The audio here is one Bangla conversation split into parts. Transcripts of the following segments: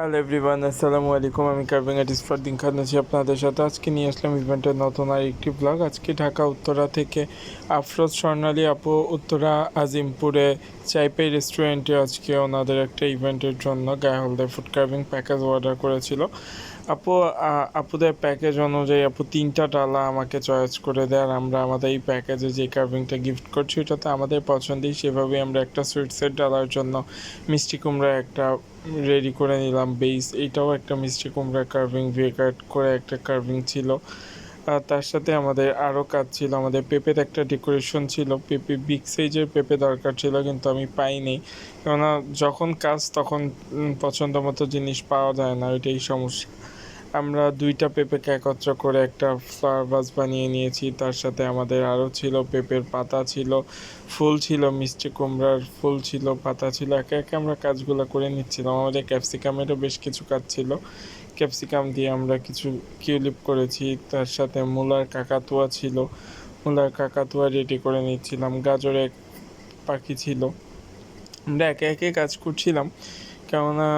হ্যালো এভরিওয়ান আসসালামু আলাইকুম আমি কার্ভিং আর্টিস্ট ফরদিন খান আছি আপনাদের সাথে। আজকে নিয়ে আসলাম ইভেন্টের নতুন আর একটি ব্লগ আজকে ঢাকা, উত্তরা থেকে আফরোজ স্বর্ণালী আপু উত্তরা, আজিমপুরে চাইপে রেস্টুরেন্টে আজকে ওনাদের একটা ইভেন্টের জন্য গায়ে হলদে ফুড কার্ভিং প্যাকেজ অর্ডার করেছিল। আপু আপুদের প্যাকেজ অনুযায়ী আপু তিনটা ডালা আমাকে চয়েস করে আর আমরা আমাদের এই প্যাকেজে যে কার্ভিংটা গিফট করছি ওটা তো আমাদের পছন্দই সেভাবেই আমরা একটা সুইটসের ডালার জন্য মিষ্টি কুমড়া একটা রেডি করে নিলাম। বেস এইটাও একটা মিষ্টি কুমড়া কার্ভিং ভিয়ে কাট করে একটা কার্ভিং ছিল। তার সাথে আমাদের আরও কাজ ছিল, আমাদের পেঁপের একটা ডেকোরেশন ছিল। পেঁপে বিগ সাইজের পেঁপে দরকার ছিল, কিন্তু আমি পাইনি। কেননা যখন কাজ তখন পছন্দ মতো জিনিস পাওয়া যায় না ওইটাই সমস্যা। আমরা দুইটা পেঁপেকে একত্র করে একটা ফ্লাওয়ার ভাস বানিয়ে নিয়েছি। তার সাথে আমাদের আরও ছিল পেঁপের পাতা ছিল, ফুল ছিল, মিষ্টি কুমড়ার ফুল ছিল, পাতা ছিল, একে একে আমরা কাজগুলো করে নিচ্ছিলাম। আমাদের ক্যাপসিকামেরও বেশ কিছু কাজ ছিল। ক্যাপসিকাম দিয়ে আমরা কিছু কিউলিপ করেছি, তার সাথে মূলার কাকাতুয়া ছিল। মূলার কাকাতুয়া রেডি করে নিচ্ছিলাম। গাজরের পাখি ছিল। আমরা একে একে কাজ করছিলাম। কেননা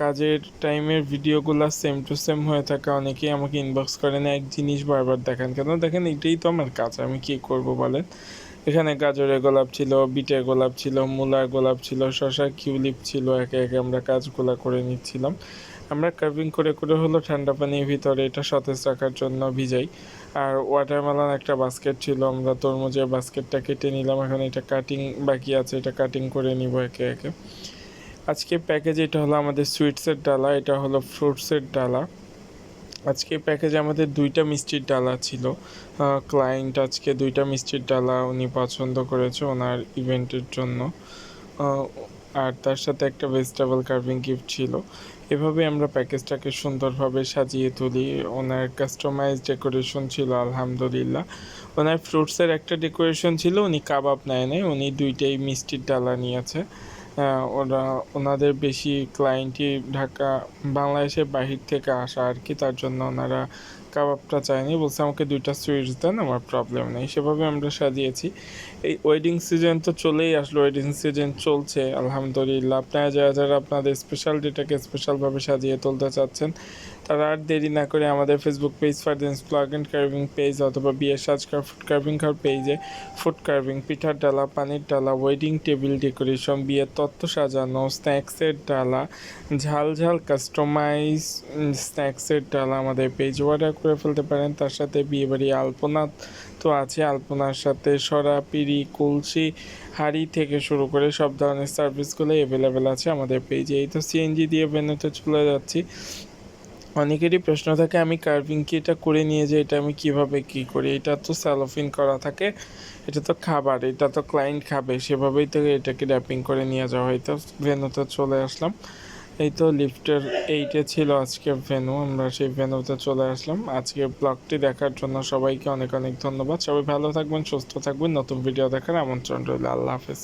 কাজের টাইমের ভিডিওগুলো সেম টু সেম হয়ে থাকে। অনেকেই আমাকে ইনবক্স করেন এক জিনিস বারবার দেখান। কেন দেখেন, এটাই তো আমার কাজ, আমি কি করব বলেন? এখানে গাজরের গোলাপ ছিল, বিটের গোলাপ ছিল, মূলার গোলাপ ছিল শশা কিউলিপ ছিল, একে একে আমরা কাজগুলো করে নিচ্ছিলাম। আমরা কার্ভিং করে করে হলো ঠান্ডা পানির ভিতরে এটা সতেজ রাখার জন্য ভিজাই। আর ওয়াটারমেলন একটা বাস্কেট ছিল, আমরা তরমুজের বাস্কেটটা কেটে নিলাম। এখন এটা কাটিং বাকি আছে, এটা কাটিং করে নিব একে একে। আজকে প্যাকেজে এটা হলো আমাদের সুইটসের ডালা, এটা হলো ফ্রুটসের ডালা। আজকে প্যাকেজে আমাদের দুইটা মিষ্টির ডালা ছিল। ক্লায়েন্ট আজকে দুইটা মিষ্টির ডালা উনি পছন্দ করেছে ওনার ইভেন্টের জন্য। আর তার সাথে একটা ভেজিটেবল কার্ভিং গিফট ছিল। এভাবে আমরা প্যাকেজটাকে সুন্দরভাবে সাজিয়ে তুলি। ওনার কাস্টমাইজ ডেকোরেশন ছিল, আলহামদুলিল্লাহ। ওনার ফ্রুটসের একটা ডেকোরেশন ছিল, উনি কাবাব নেয় নাই, উনি দুইটাই মিষ্টির ডালা নিয়েছে। ওরা ওনাদের বেশি ক্লায়েন্টই ঢাকা বাংলাদেশের বাহির থেকে আসা আর কি তার জন্য ওনারা কাবাবটা চাইনি, বলছে আমাকে দুইটা সুইটস দেন, আমার প্রবলেম নেই। সেভাবে আমরা সাজিয়েছি। এই ওয়েডিং সিজন তো চলেই আসলো ওয়েডিং সিজন চলছে, আলহামদুলিল্লাহ। আপনারা যারা যারা আপনাদের স্পেশাল ডেটাকে স্পেশালভাবে সাজিয়ে তুলতে চাচ্ছেন, তারা আর দেরি না করে আমাদের ফেসবুক পেজ ফারদেন্স প্লাগ অ্যান্ড কার্ভিং পেজ অথবা বিয়ের সাজকার ফুড কার্ভিং ঘর পেজে ফুড কার্ভিং পিঠার ডালা, পানির ডালা ওয়েডিং টেবিল ডেকোরেশন বিয়ের তত্ত্ব সাজানো স্ন্যাক্সের ডালা, ঝাল ঝাল কাস্টমাইজ স্ন্যাক্সের ডালা আমাদের পেজ অর্ডার করে ফেলতে পারেন, তার সাথে বিয়েবাড়ি আলপনা তো আছে। আলপনার সাথে সরা, পিড়ি, কলসি, হাড়ি থেকে শুরু করে সব ধরনের সার্ভিসগুলো অ্যাভেলেবেল আছে আমাদের পেজে এই তো সিএনজি দিয়ে বেনোতে চলে যাচ্ছি। অনেকেরই প্রশ্ন থাকে, আমি কার্ভিং কি এটা করে নিয়ে যাই, এটা আমি কীভাবে কি করি? এটা তো স্যালোফিন করা থাকে, এটা তো খাবার, এটা তো ক্লায়েন্ট খাবে, সেভাবেই তো এটাকে র্যাপিং করে নিয়ে যাওয়া হয়। তো ভেনুতে চলে আসলাম। এই তো লিফটের এইটে ছিল আজকে ভেনু, আমরা সেই ভেনুতে চলে আসলাম। আজকে ব্লগটি দেখার জন্য সবাইকে অনেক অনেক ধন্যবাদ। সবাই ভালো থাকবেন, সুস্থ থাকবেন। নতুন ভিডিও দেখার আমন্ত্রণ রইল। আল্লাহ হাফেজ।